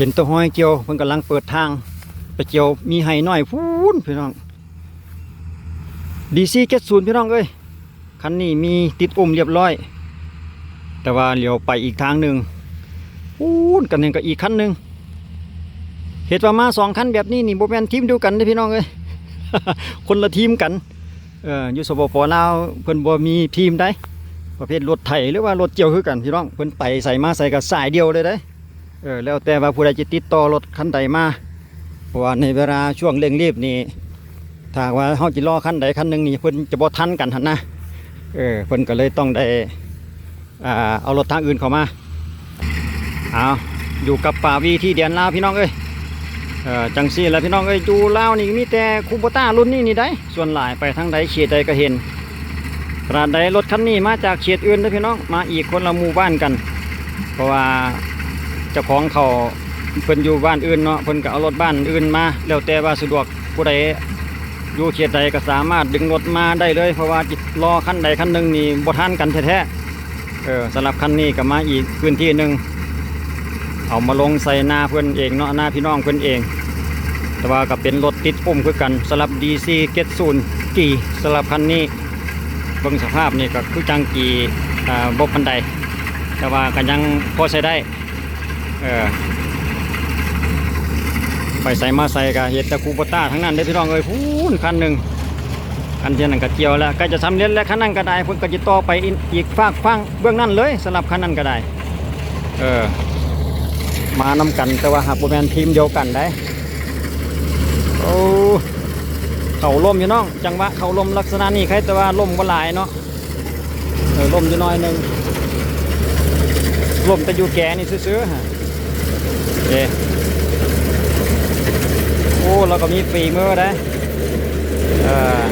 เห็นตัวห้อยเกี่ยวเพิ่นกำลังเปิดทาง ไปเกี่ยวมีไห้น้อยพูนพี่น้องดีซีเจ็ดศูนย์พี่น้องเอ้ยคันนี้มีติดอุ้มเรียบร้อย แต่ว่าเลี้ยวไปอีกทางหนึ่งพูนกันหนึ่งกับอีกคันหนึ่งเหตุว่ามาสองคันแบบนี้นี่โบแมนทีมเดียวกันเด้พี่น้องเอ้ยคนละทีมกันเอออยู่สปปลาวเพิ่นบ่มีทีมได้ประเภทรถไถหรือว่ารถเกี่ยวคือกันพี่น้องเพิ่นไปใส่มาใส่กับสายเดียวเลยได้ เออแล้วแต่ว่าผู้ใดจะติดต่อรถคันใดมาเพราะว่าในเวลาช่วงเร่งรีบนี่ถ้าว่าเฮาจิรอคันใดคันหนึ่งนี่เพิ่นจะบ่ทันกันหันนะเออเพิ่นก็เลยต้องได้อ่าเอารถทางอื่นเข้ามาเอาอยู่กับป่าวีที่เดียนลาวพี่น้องเอ้ยเออจังซี่แหละพี่น้องเอ้ยอยู่ลาวนี่มีแต่คูโบต้ารุ่นนี้นี่ได้ส่วนหลายไปทางใดเขตใดก็เห็นขนาดใดรถคันนี้มาจากเขตอื่นเด้อพี่น้องมาอีกคนละหมู่บ้านกัน เพราะว่า จ้าของเขาเพิ่นอยู่บ้านอื่นเนาะเพิ่นก็เอารถบ้านอื่นมา แล้วแต่ว่าสะดวกผู้ใดอยู่เขตใดก็สามารถดึงรถมาได้เลย เพราะว่าจิตรอคันใดคันหนึ่งนี่บทันกันแท้ๆเออสำหรับคันนี้ก็มาอีกพื้นที่หนึ่งเอามาลงใส่หน้าเพิ่อนเองเนาะหน้าพี่น้องเพิ่อนเอง แต่ว่าก็เป็นรถติดปุ่มคือกันสำหรับ DC 70กี่สำหรับคันนี้เบิ่งสภาพนี่ก็คือจังกี่อ่าบ่ปันใดแต่ว่าก็ยังพอใช้ได้ เออไปใส่มาใส่กับเห็ดตะคูปต้าทั้งนั้นได้พี่น้องเอ้ยพูนคันหนึ่งคันเทียนนั่นก็เกี่ยวแล้วใกล้จะสำเร็จแล้วคันนั้นก็ได้พิ่นก็จะต่อไปอีกฟากฟังเบื้องนั้นเลยสำหรับคันนั้นก็ได้ เออ มานำกันแต่ว่าหากบ่แมนทีมเดียวกันได้โอ้เข่าล่มอยู่น้องจังหวะเข่าล่มลักษณะนี้ใครแต่ว่าล่มบ่หลายเนาะเออล่มอยู่น้อยหนึ่งรวมแต่อยู่แก่นี่ซื้อๆฮะ เอโอ้เราก็มีฝีเมือได้เออ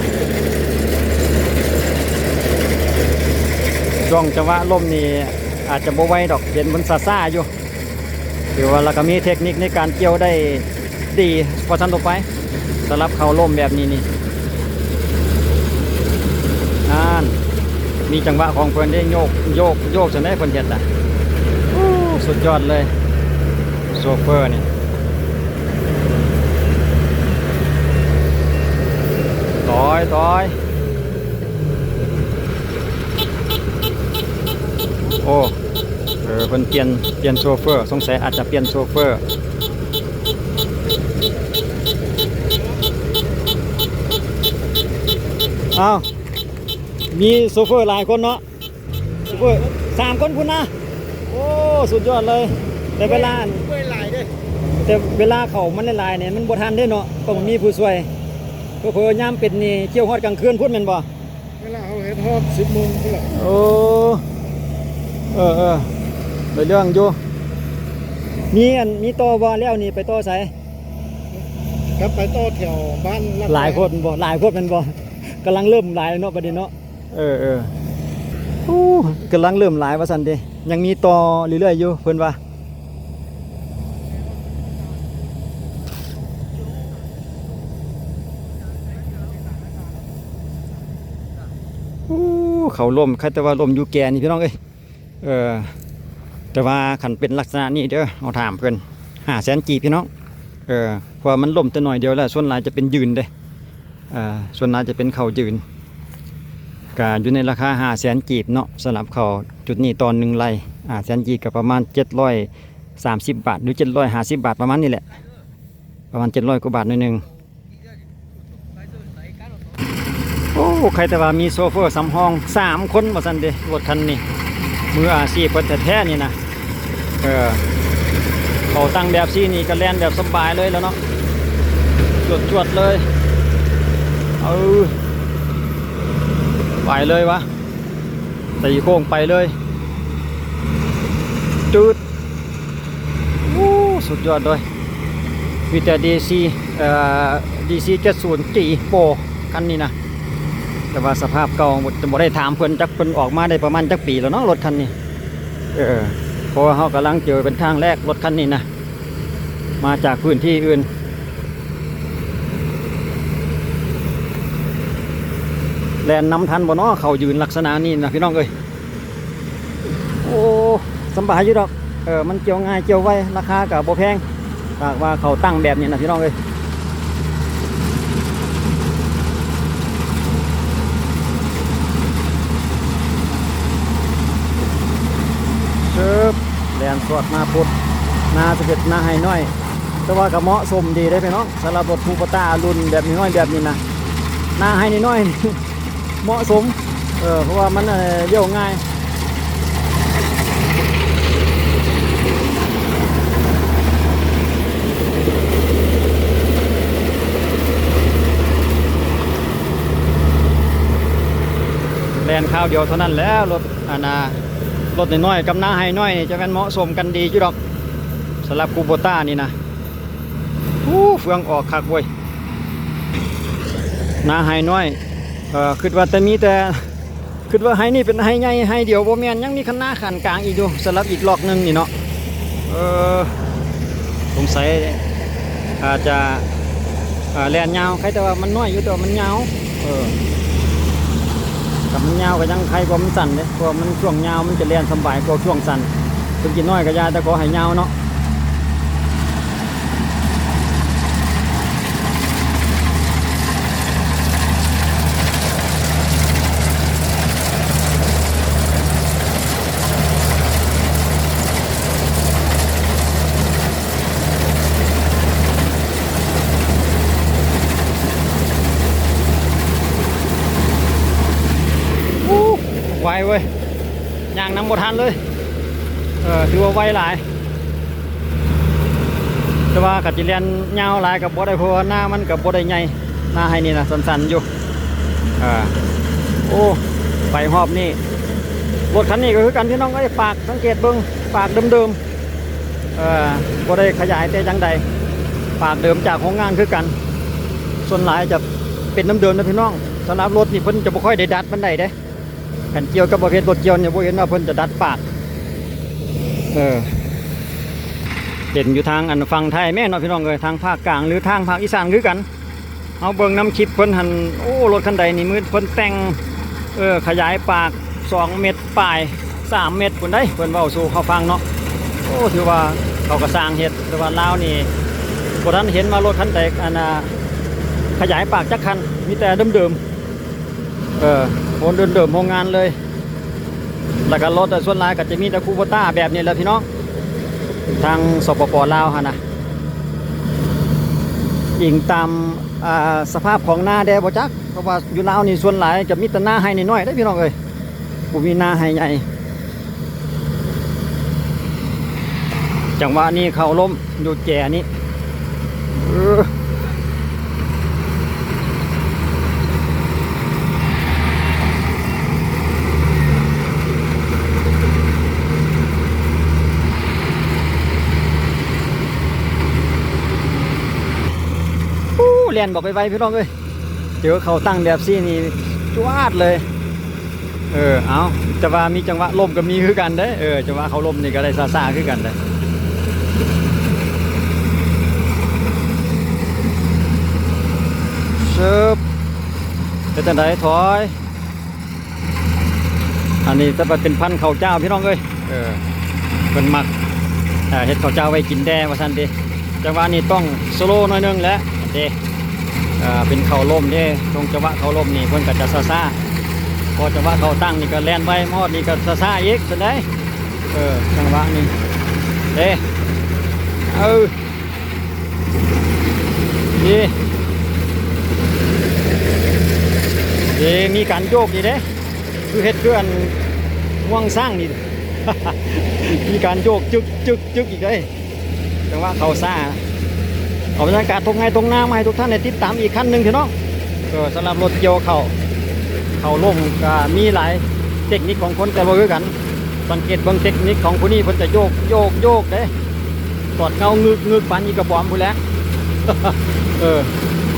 ช่วงจังหวะลมนี่อาจจะโบไหวดอกเห็นมันซาซาอยู่ถือว่าเราก็มีเทคนิคในการเกี่ยวได้ดีพอทันต่อไปสำหรับเขาล่มแบบนี้นี่นั่นมีจังหวะของเพื่อนได้โยกโยกโยกจนได้เพื่อนเห็นอะโอ้สุดยอดเลย โซเฟอร์นี่ต่อยต่อยโอ้เออเพิ่นเปลี่ยนเปลี่ยนโซเฟอร์ สงสัยอาจจะเปลี่ยนโซเฟอร์อ้าวมีโซเฟอร์หลายคนเนาะโซเฟอร์สามคนคุณนะ โอ้ สุดยอดเลย แต่เวลา แต่เวลาเขามันหลายๆเนี่ยมันบ่ทันเด้เนาะต้องมีผู้ช่วยเพื่อๆยามเป็ดนี่เที่ยวฮอดกลางคืนพุ่นแม่นบ่เวลาเขาเห็นฮอดสิบโมงนี่แหละโอ้เออเออไปเรื่องอยู่มีอันมีต่อบ่แล้วนี่ไปต่อไสกลับไปต่อแถวบ้านรับหลายคนบ่หลายคนแม่นบ่กำลังเริ่มหลายเนาะประเด็นเนาะเออเออโอ้กำลังเริ่มหลายว่าซั่นเด้ยังมีต่อเรื่อยๆอยู่เพิ่นว่า โอ้ เขาล่มครแต่ว่าล่มอยู่แกนี่พี่น้องเอ้ยเออแต่ว่าขันเป็นลักษณะนี้เด้อเอาถามเพื่อนหาแสนกีบพี่น้องเออพราะว่ามันล่มแต่หน่อยเดียวแล้วส่วนหลายจะเป็นยืนเด้อ่าส่วนหลายจะเป็นเข่ายืนก็อยู่ในราคาหาแสนกีบเนาะสำหรับเขาจุดนี้ตอนหนึ่งไรอ่าแสนกีบกับประมาณเจ็ดร้อยสามสิบบาทหรือเจ็ดร้อยห้าสิบบาทประมาณนี้แหละประมาณเจ็ดร้อยกว่าบาทนิดนึง โอ้ ใครแต่ว่ามีโซเฟอร์สำห้องสามคนมาสันเดรถคันนี้มืออาชีพเพิ่แท้ๆนี่นะเออเขาตั้งแบบซี่นี่ก็แล่นแบบสบายเลยแล้วเนาะจวดจวดๆเลยเออไปเลยวะตีโค้งไปเลยจุดโอ้สุดยอดเลยมีแต่ DC เอ่อ DC 70 G Pro คันนี้นะ แต่ว่าสภาพเก่าบ่บ่ได้ถามเพิ่นจักเพิ่นออกมาได้ประมาณจักปีแล้วเนาะรถคันนี้ เออเพราะว่าเฮากำลังเจอเป็นทางแรกรถคันนี้นะมาจากพื้นที่อื่นแลนนำทันบ่เนาะเขายืนลักษณะนี้นะพี่น้องเอ้ยโอ้สำบายอยู่ดอกเออมันเกี่ยวง่ายเกี่ยวไวราคากับบ่แพงหากว่าเขาตั้งแบบนี้นะพี่น้องเอ้ย เชิบแลนสวดมาพุดนาสะเก็ดนาให้น้อย แต่ว่าก็เหมาะสมดีได้พี่น้องสำหรับรถทูปตารุ่นแบบนี้น้อยแบบนี้นะนาให้น้อยเหมาะสมเออเพราะว่ามันเยี่ยวง่ายแลนข้าวเดียวเท่านั้นแล้วรถอาณา รถน้อยๆกับหน้าไฮน้อยจะเป็นเหมาะสมกันดีจุดอกสำหรับคูโบต้านี่นะอู้เฟืองออกคักเว้ยหน้าไฮน้อยเอ่อคิดว่าแต่มีแต่คิดว่าไฮนี่เป็นไฮใหญ่ไฮเดียวโบ่แม่นยังมีคันหน้าขันกลางอีกอยู่สำหรับอีกลอกหนึงนี่เนาะเออสงสัยอาจจะแลนยาวใครแต่ว่ามันน้อยอยู่แต่ว่ามันยาวเออ กับมันยาวก็ยังใครก็มันสั่นเลยเพราะมันช่วงยาวมันจะเรียนสบายกว่าช่วงสั้นถึงกินน้อยก็ยาแต่ก็ให้ยาวเนาะ ไวเว้ยย่างน้ำบทันเลยเออถือว่าไวหลาย แต่ว่ากัดจิเรียนยาวหลายกับบ่ได้เพราะว่าหน้ามันกับบ่ได้ใหญ่หน้าให้นี่นะสั้นๆอยู่อ่าโอ้ไปหอบนี่รถคันนี้ก็คือกันที่น้องไอ้ปากสังเกตเบิ้งปากเดิมๆเออบ่ได้ขยายแต่จังใดปากเดิมจากโรงงานคือกัน ส่วนหลายจะเป็นน้ำเดิมนะพี่น้องสำหรับรถนี่เพิ่นจะบ่ค่อยได้ดัดมันได้เด้ กันเกี่ยวกับประเภทรถเกี่ยวเนี่ยบ่เห็นว่าเพิ่นจะดัดปากเออเห็นอยู่ทางอันฝั่งไทยแม่เนาะพี่น้องเอ้ยทางภาคกลางหรือทางภาคอีสานคือกันเอาเบิ่งน้ำคลิปเพิ่นหันโอ้รถคันใดนี่มือเพิ่นแต่งเออขยายปาก2เมตรปลาย3เมตรพุ่นได้เพิ่นเว้าสู่เขาฟังเนาะโอ้ถือว่าเขาก็สร้างเฮ็ดแต่ว่าลาวนี่บ่ทันเห็นว่ารถคันใดอันน่ะขยายปากจักคันมีแต่เดิมๆ เออโอนเดิมโรงงานเลย แล้วก็รถส่วนหลายก็จะมีแต่คูโบต้าแบบนี้แหละพี่น้อง ทางสปปลาวฮะนะอิงตามสภาพของหน้าแดบจัก เพราะว่าอยู่ลาวนี่ส่วนหลายจะมีแต่หน้าให้น้อยได้พี่น้องเอ้ยบ่มีหน้าให้ใหญ่จังหวะนี้เขาล้มอยู่แจนี้ เรียนบอกไปไวพี่น้องเอ้ยเจอเขาตั้งแบบซี่นี่จวาดเลย เออเอาจะว่ามีจังหวะลมก็มีคือกันเด้เออจังหวะเขาลมนี่ก็ได้ซาซาคือกันเด้เชิบเป็นจังไดถอย อันนี้จะเป็นพันธุ์ข้าวเจ้าพี่น้องเอ้ยเออเป็นหมักอ่เฮ็ดข้าวเจ้าไว้กินแด่ว่าซั่นด้จังหวะนี้ต้องสโลว์หน่อยนึงแหละเด้ เป็นเขาวลมเด้ตรงจังหวะเขาวลมนี่เพิ่นก็จะซาซาพอจังหวะเขาตั้งนี่ก็แล่นไว้มอดนี่ก็ซาซาอีกสันได้เออจังหวะนี่เด้เออดีดีมีการโยกดีเด้คือเฮ็ดเพื่อนห่วงสร้างนี่มีการโยกจึกจึกจึกอีกเด้จังหวะเขาซ่า เอาบรรยากาศตรงไงตรงหน้ามาให้ทุกท่านได้ติดตามอีกขั้นหนึ่งเถอะเนาะเออสำหรับรถเกี่ยวเขาเขาล่มก็มีหลายเทคนิคของคนแต่บ่คือกัน สังเกตเบิ่งเทคนิคของผู้นี้เพิ่นจะโยกโยกโยกเด้กอดเงางึกงึกปานอีกระบอมผู้แล้วเออ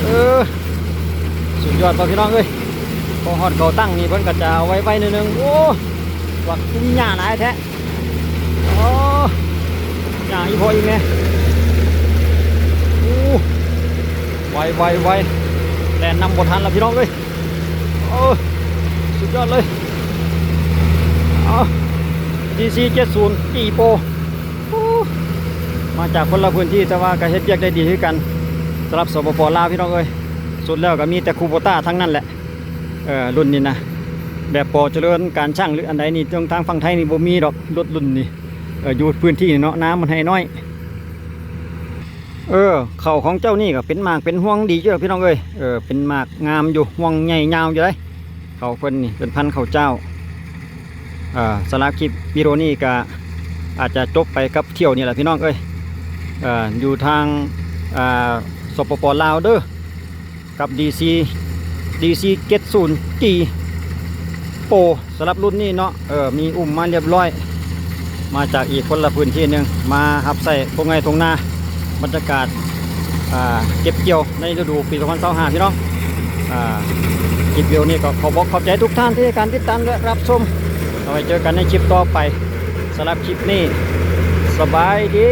เออสุดยอดป่ะพี่น้องเอ้ยพอฮอดเขาตั้งนี่เพิ่นก็จะเอาไว้ไว้หนิดนึงโอ้วัดมีหญ้าหลายแท้โอ้หญ้าอีพออีแม่โอ้ ไวไวไวแล่นนำบ่ทันแล้วพี่น้องเอ้ยโอ้สุดยอดเลยเอา DC 70 e Pro โอ้มาจากคนละพื้นที่แต่ว่าก็เฮ็ดเวียกได้ดีคือกันสำหรับสปปลาวพี่น้องเอ้ยสุดแล้วก็มีแต่คูโบต้าทั้งนั้นแหละเออรุ่นนี้นะแบบปอเจริญการช่างหรืออันใดนี่ตรงทางฝั่งไทยนี่บ่มีดอกรถรุ่นนี้อออยู่พื้นที่เนาะน้ำมันให้น้อย เออเข่าของเจ้านี่ก็เป็นหมากเป็นห่วงดีเจ้าพี่น้องเอ้ยเออเป็นหมากงามอยู่ห่วงใหญ่ยาวอยู่เลยเขาเพิ่นนี่เป็นพันเขาเจ้าอ่าสำหรับคลิปวิดีโอนี้ก็อาจจะจบไปกับเที่ยวนี่แหละพี่น้องเอ้ยอ่ออยู่ทางอ่าสปปลาวเด้อกับ DC DC 70 G โปสำหรับรุ่นนี้เนาะเออมีอุ้มมาเรียบร้อย มาจากอีกคนละพื้นที่หนึ่งมาหับใส่ตรงไงตรงหน้า บรรยากาศเก็บเกี่ยวในฤดูปี 2025พี่น้องคลิปวิดีโอนี้ก็ขอบอกขอบใจทุกท่านที่ให้การติดตามและรับชมเอาไว้เจอกันในคลิปต่อไปสำหรับคลิปนี้ สบายดี